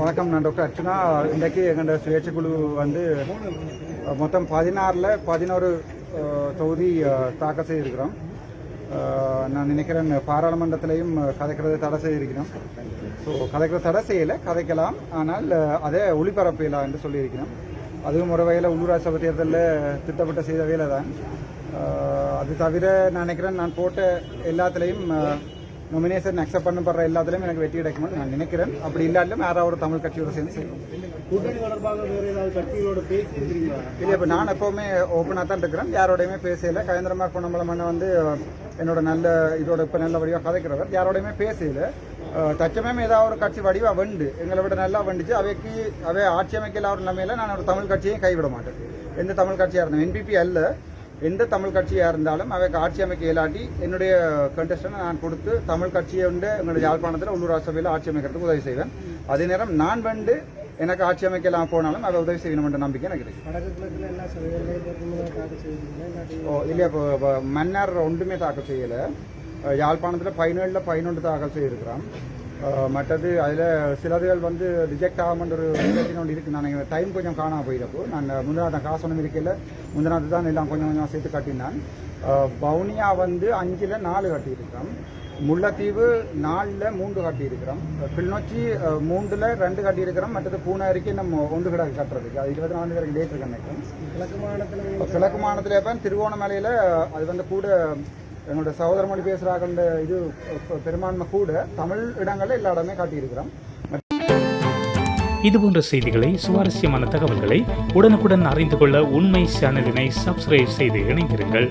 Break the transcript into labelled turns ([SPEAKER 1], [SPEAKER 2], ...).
[SPEAKER 1] வணக்கம் நான் டாக்டர் அர்ச்சனா. இன்றைக்கு எங்கள் சுயேட்சை குழு வந்து மொத்தம் பதினாறில் பதினோரு தொகுதி தாக்கல் செய்திருக்கிறோம். நான் நினைக்கிறேன் பாராளுமன்றத்திலையும் கதைக்கிறது தடை செய்திருக்கிறோம். ஸோ கதைக்கிறது தடை செய்யலை கதைக்கலாம். ஆனால் அதை ஒளிபரப்பலாம் என்று சொல்லியிருக்கிறோம். அதுவும் ஒரு வகையில் உள்ளூராட்சி சபை தேர்தலில் திட்டப்பட்ட செய்த வேலை தான் அது தவிர நான் நினைக்கிறேன் நான் போட்ட எல்லாத்துலேயும் நொமினேஷன் அக்செப்ட் பண்ணப்படுற எல்லாத்துலேயும் எனக்கு வெற்றி கிடைக்கும்னு நான் நினைக்கிறேன். அப்படி இல்லாட்டிலும் யாராவது ஒரு தமிழ் கட்சியோட சேர்ந்து செய்வோம்.
[SPEAKER 2] கூட்டணி தொடர்பாக வேற ஏதாவது கட்சிகளோட பேசியிருக்கிறீங்களா
[SPEAKER 1] இல்லை இப்போ நான் எப்போவுமே ஓப்பனாக தான் இருக்கிறேன். யாரோடையுமே பேசல. கயந்திரமார் பொன்னம்பலம் அண்ணன் வந்து என்னோட நல்ல இதோட இப்போ நல்ல வடிவாக கதைக்கிறவர். யாரோடையுமே பேசல. அஹ், தற்சமயம் ஏதாவது ஒரு கட்சி வடிவா வண்டு எங்களை விட நல்லா வந்துச்சு அவைக்கு அவை ஆட்சி அமைக்கல ஒரு நிலைமையில நான் ஒரு தமிழ் கட்சியையும் கைவிட மாட்டேன். எந்த தமிழ் கட்சியாக இருந்தேன் என்பிபி அல்ல. எந்த தமிழ் கட்சியாக இருந்தாலும் அவைக்கு ஆட்சி அமைக்க இயலாட்டி என்னுடைய கண்டஸ்டனை நான் கொடுத்து தமிழ் கட்சியை வந்து எங்களுடைய யாழ்ப்பாணத்தில் உள்ளூர் சபையில் ஆட்சி அமைக்கிறதுக்கு உதவி செய்வேன். அதே நேரம் நான் வந்து எனக்கு ஆட்சி அமைக்கலாம் போனாலும் அதை உதவி செய்யணும் என்ற நம்பிக்கை எனக்கு இருக்கு. ஓ இல்லையா இப்போ மன்னர் ஒன்றுமே தாக்கல் செய்யலை. யாழ்ப்பாணத்தில் பதினேழில் பதினொன்று தாக்கல் செய்திருக்கிறோம் மற்றது அதில் சிலதுகள் வந்து ரிஜெக்ட் ஆகாமன்ற ஒரு பிரச்சனை ஒன்று இருக்குது நான் டைம் கொஞ்சம் காணாம போயிடப்போ நான் முந்தினாத்த காசு ஒன்றும் இருக்கையில் முந்தினாத்து தான் எல்லாம் கொஞ்சம் கொஞ்சம் சேர்த்து கட்டினான். அஹ் வவுனியா வந்து அஞ்சில் நாலு கட்டியிருக்கிறோம் முல்லைத்தீவு நாலில் மூன்று கட்டியிருக்கிறோம் கிளிநொச்சி மூன்றுல ரெண்டு கட்டியிருக்கிறோம் மற்றது பூனாரிக்கு நம்ம ஒன்று கிடக்கு கட்டுறதுக்கு. அது இருபத்தி நாலு வரைக்கும் டேட் இருக்கு
[SPEAKER 2] கிழக்கு மாநிலத்தில்
[SPEAKER 1] கிழக்கு மாநிலத்தில் இப்போ திருவோணமலையில் அது வந்து கூட எங்களோட சகோதர மொழி பேசுகிறாங்க இது பெரும்பான்மை கூட தமிழ் இடங்களில் எல்லா இடமே காட்டியிருக்கிறோம்.
[SPEAKER 3] இதுபோன்ற செய்திகளை சுவாரஸ்யமான தகவல்களை உடனுக்குடன் அறிந்து கொள்ள உண்மை சேனலினை சப்ஸ்கிரைப் செய்து இணைந்திருங்கள்.